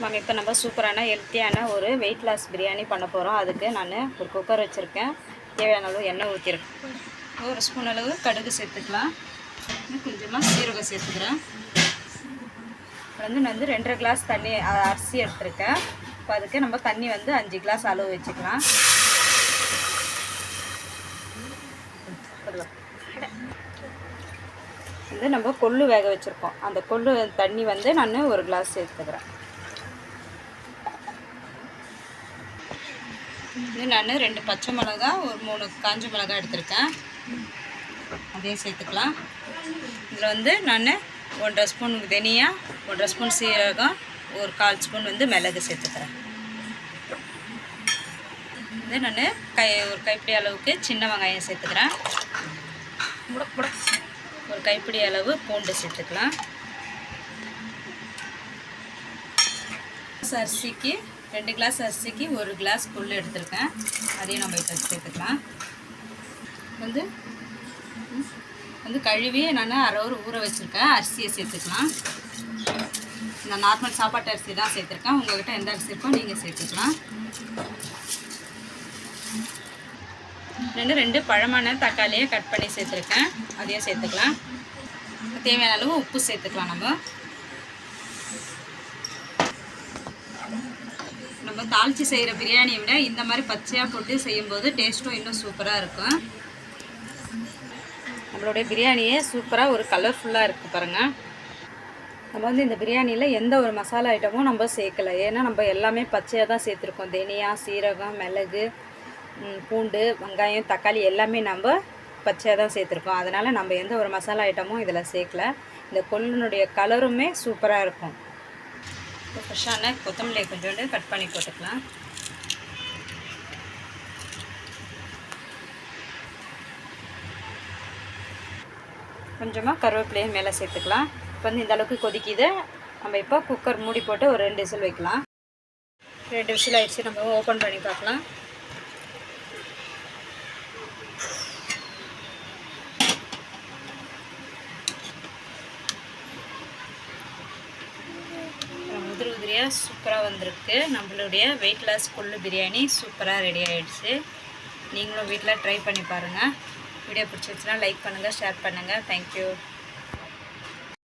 Ma'am இப்போ நம்ம சூப்பரான ஹெல்த்தியான ஒரு வெயிட் லாஸ் பிரியாணி பண்ண போகிறோம் அதுக்கு நான் ஒரு குக்கர் வச்சுருக்கேன். தேவையான அளவு எண்ணெய் ஊற்றிருக்கேன் ஒரு ஸ்பூன் அளவு கடுகு சேர்த்துக்கலாம். இன்னும் கொஞ்சமாக சீரகம் சேர்த்துக்கிறேன். வந்து நான் வந்து ரெண்டரை கிளாஸ் தண்ணி அரிசி எடுத்துருக்கேன். இப்போ அதுக்கு நம்ம தண்ணி வந்து அஞ்சு கிளாஸ் அளவு வச்சுக்கலாம். வந்து நம்ம கொள்ளு வேக வச்சுருக்கோம். அந்த கொள்ளு தண்ணி வந்து நான் ஒரு கிளாஸ் சேர்த்துக்கிறேன். இது நான் ரெண்டு பச்சை மிளகா ஒரு மூணு காஞ்ச மிளகா எடுத்திருக்கேன். அதையும் சேர்த்துக்கலாம். இதில் வந்து நான் ஒன்றரை ஸ்பூன் தனியா ஒன்றரை ஸ்பூன் சீரகம் ஒரு கால் ஸ்பூன் வந்து மிளகு சேர்த்துக்கிறேன். இது நான் கை ஒரு கைப்பிடி அளவுக்கு சின்ன வெங்காயம் சேர்த்துக்கிறேன். ஒரு கைப்பிடி அளவு பூண்டு சேர்த்துக்கலாம். அரிசிக்கு ரெண்டு கிளாஸ் அரிசிக்கு ஒரு கிளாஸ் புல் எடுத்திருக்கேன். அதையும் நம்ம இப்போ சேர்த்துக்கலாம். வந்து வந்து கழுவி நான் அரை ஒரு ஊற வச்சுருக்கேன். அரிசியை சேர்த்துக்கலாம். நான் நார்மல் சாப்பாட்டு அரிசி தான் சேர்த்துருக்கேன். உங்கள்கிட்ட எந்த அரிசி இருக்கோ நீங்கள் சேர்த்துக்கலாம். ரெண்டு ரெண்டு பழமான தக்காளியை கட் பண்ணி சேர்த்துருக்கேன். அதையும் சேர்த்துக்கலாம். தேவையான அளவு உப்பு சேர்த்துக்கலாம் நம்ம நம்ம தாளித்து செய்கிற பிரியாணியை விட இந்த மாதிரி பச்சையாக போட்டு செய்யும்போது டேஸ்ட்டும் இன்னும் சூப்பராக இருக்கும். நம்மளுடைய பிரியாணியே சூப்பராக ஒரு கலர்ஃபுல்லாக இருக்குது பாருங்கள் நம்ம வந்து இந்த பிரியாணியில் எந்த ஒரு மசாலா ஐட்டமும் நம்ம சேர்க்கல. ஏன்னா நம்ம எல்லாமே பச்சையாக தான் சேர்த்துருக்கோம். தனியா சீரகம் மிளகு பூண்டு வெங்காயம் தக்காளி எல்லாமே நம்ம பச்சையாக தான் சேர்த்துருக்கோம். அதனால் நம்ம எந்த ஒரு மசாலா ஐட்டமும் இதில் சேர்க்கல. இந்த கொள்ளினுடைய கலருமே சூப்பராக இருக்கும். இப்போ ஃப்ரெஷ்ஷான கொத்தமல்லியை கொஞ்சோண்டு கட் பண்ணி போட்டுக்கலாம். கொஞ்சமாக கருவேப்பிலையும் மேலே சேர்த்துக்கலாம். இப்போ வந்து இந்த அளவுக்கு கொதிக்குது. நம்ம இப்போ குக்கர் மூடி போட்டு ஒரு ரெண்டு விசில் வைக்கலாம். ரெண்டு விசில் ஆயிடுச்சு. நம்ம ஓப்பன் பண்ணி பார்க்கலாம். உதிரி சூப்பராக வந்திருக்கு. நம்மளுடைய வெயிட் லாஸ் கொள்ளு பிரியாணி சூப்பராக ரெடி ஆகிடுச்சு நீங்களும் வீட்டில் ட்ரை பண்ணி பாருங்கள் வீடியோ பிடிச்சிருச்சுன்னா லைக் பண்ணுங்கள் ஷேர் பண்ணுங்கள் தேங்க்யூ